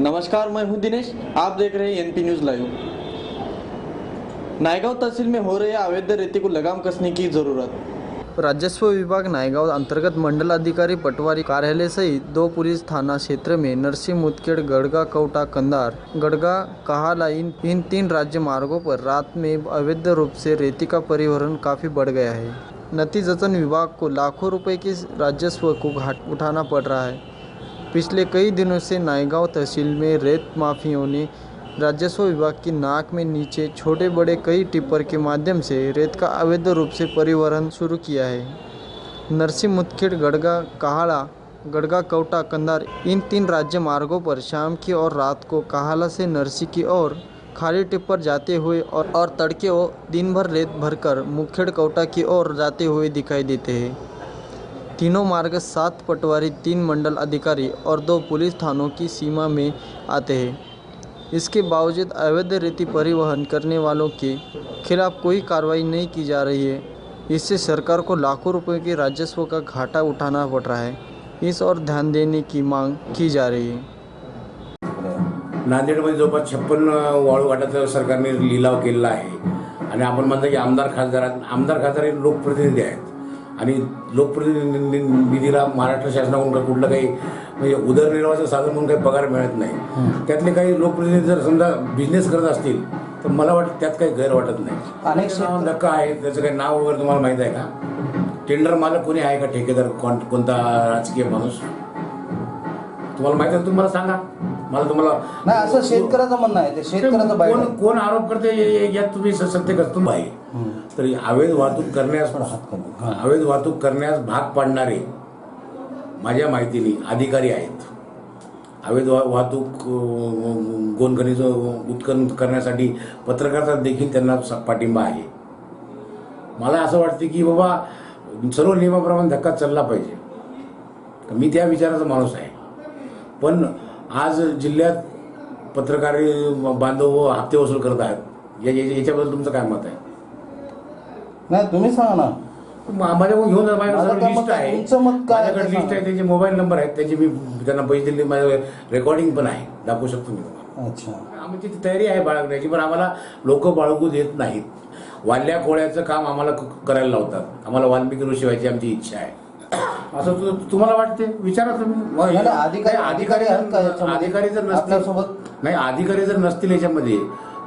नमस्कार मैं हूं दिनेश। आप देख रहे हैं एनपी न्यूज लाइव। नायगांव तहसील में हो रहे अवैध रेती को लगाम कसने की जरूरत। राजस्व विभाग नायगांव अंतर्गत मंडल अधिकारी पटवारी कार्यालय सहित दो पुलिस थाना क्षेत्र में नरसिंह मुदखेड़ गढ़गा कौटा कंदार गढ़गा कहाला इन इन तीन राज्य मार्गों पर रात में अवैध रूप से रेती का परिवहन काफ़ी बढ़ गया है। नतीजतन विभाग को लाखों रुपए के राजस्व को घाट उठाना पड़ रहा है। पिछले कई दिनों से नायगांव तहसील में रेत माफियों ने राजस्व विभाग की नाक में नीचे छोटे बड़े कई टिप्पर के माध्यम से रेत का अवैध रूप से परिवहन शुरू किया है। नरसिंह मुदखेड़ गड़गा कहाड़ा गड़गा कौटा कंदार इन तीन राज्य मार्गों पर शाम की और रात को कहाला से नरसी की ओर खाली टिप्पर जाते हुए और, और तड़के और दिन भर रेत भरकर मुखेड़ कौटा की ओर जाते हुए दिखाई देते हैं। तीनों मार्ग, सात पटवारी, तीन मंडल अधिकारी और दो पुलिस थानों की सीमा में आते हैं। इसके बावजूद अवैध रेती परिवहन करने वालों के खिलाफ कोई कार्रवाई नहीं की जा रही है। इससे सरकार को लाखों रुपए के राजस्व का घाटा उठाना पड़ रहा है। इस और ध्यान देने की मांग की जा रही है। नांदेडमध्ये जवळपास छप्पन वाळू घाटाचा सरकारने लिलाव केलेला आहे. आणि आपण आमदार खासदार आमदार खासदार लोकप्रतिनिधी आणि लोकप्रतिनिधीला महाराष्ट्र शासनाकडून कुठलं काही म्हणजे उदरनिर्वाहाचं साधन म्हणून काही पगार मिळत नाही. त्यातले काही लोकप्रतिनिधी जर समजा बिझनेस करत असतील तर मला वाटतं त्यात काही गैर वाटत नाही. अनेक धक्का आहे त्याचं काही नाव वगैरे तुम्हाला माहीत आहे का? टेंडर मालक कोणी आहे का ठेकेदार कोण कोणता राजकीय माणूस? तुम्हाला माहिती आहे तुम्हाला सांगा. मला तुम्हाला नाही असं शेतकऱ्याचं म्हणणं आहे ते शेतकऱ्याचं कोण. कोण आरोप करते यात तुम्ही सत्य कस्तुंब आहे तर अवैध वाहतूक करण्यास. अवैध वाहतूक करण्यास भाग पाडणारे माझ्या माहितीने अधिकारी आहेत. अवैध वा- वाहतूक अं, गोनखनीचं उत्खनन करण्यासाठी पत्रकाराचा देखील त्यांना पाठिंबा आहे. मला असं वाटतं की बाबा सर्व नियमाप्रमाणे धक्का चालला पाहिजे. मी त्या विचाराचा माणूस आहे. पण आज जिल्ह्यात पत्रकारी बांधव व हप्ते वसूल करत आहेत. या- या- याच्याबद्दल तुमचं काय मत आहे? नाही तुम्ही सांगा ना. माझ्याकडून घेऊन जा, माझ्याकडे माझं सर्व काय लिस्ट मत आहे? आहे तुमचं मत काय आहे ते माझ्याकडे लिस्ट सांगा. आहे त्याचे मोबाईल नंबर आहेत त्याचे मी त्यांना पैसे दिले माझ्या रेकॉर्डिंग पण आहे. दाखवू शकतो मी तुम्हाला. अच्छा. आमची ती तयारी आहे बाळगण्याची पण आम्हाला लोक बाळगू देत नाहीत. वाल्या कोळ्याचं काम आम्हाला क- करायला लावतात. आम्हाला वाल्मिकी ऋषी व्हायची आमची इच्छा आहे. असं तु- तुम्हाला वाटते विचारा तुम्ही नाही, नाही, अधिकारी- नाही, अधिकारी आहेत का जर- याच्यामध्ये? अधिकारी जर नसतील आपल्यासोबत? नाही अधिकारी जर नसतील याच्यामध्ये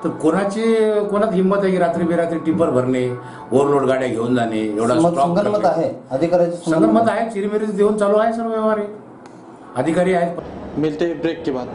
तर कोणाची कोणात हिंमत आहे की रात्री बेरात्री टिपर भरणे ओव्हरलोड गाड्या घेऊन जाणे एवढा मत स्टॉक संगनमत करणे. आहे अधिकाऱ्याचे संगनमत आहे चिरमिरी देऊन चालू आहे सर्व व्यवहार हे. अधिकारी आहेत मिलते हैं ब्रेक के बाद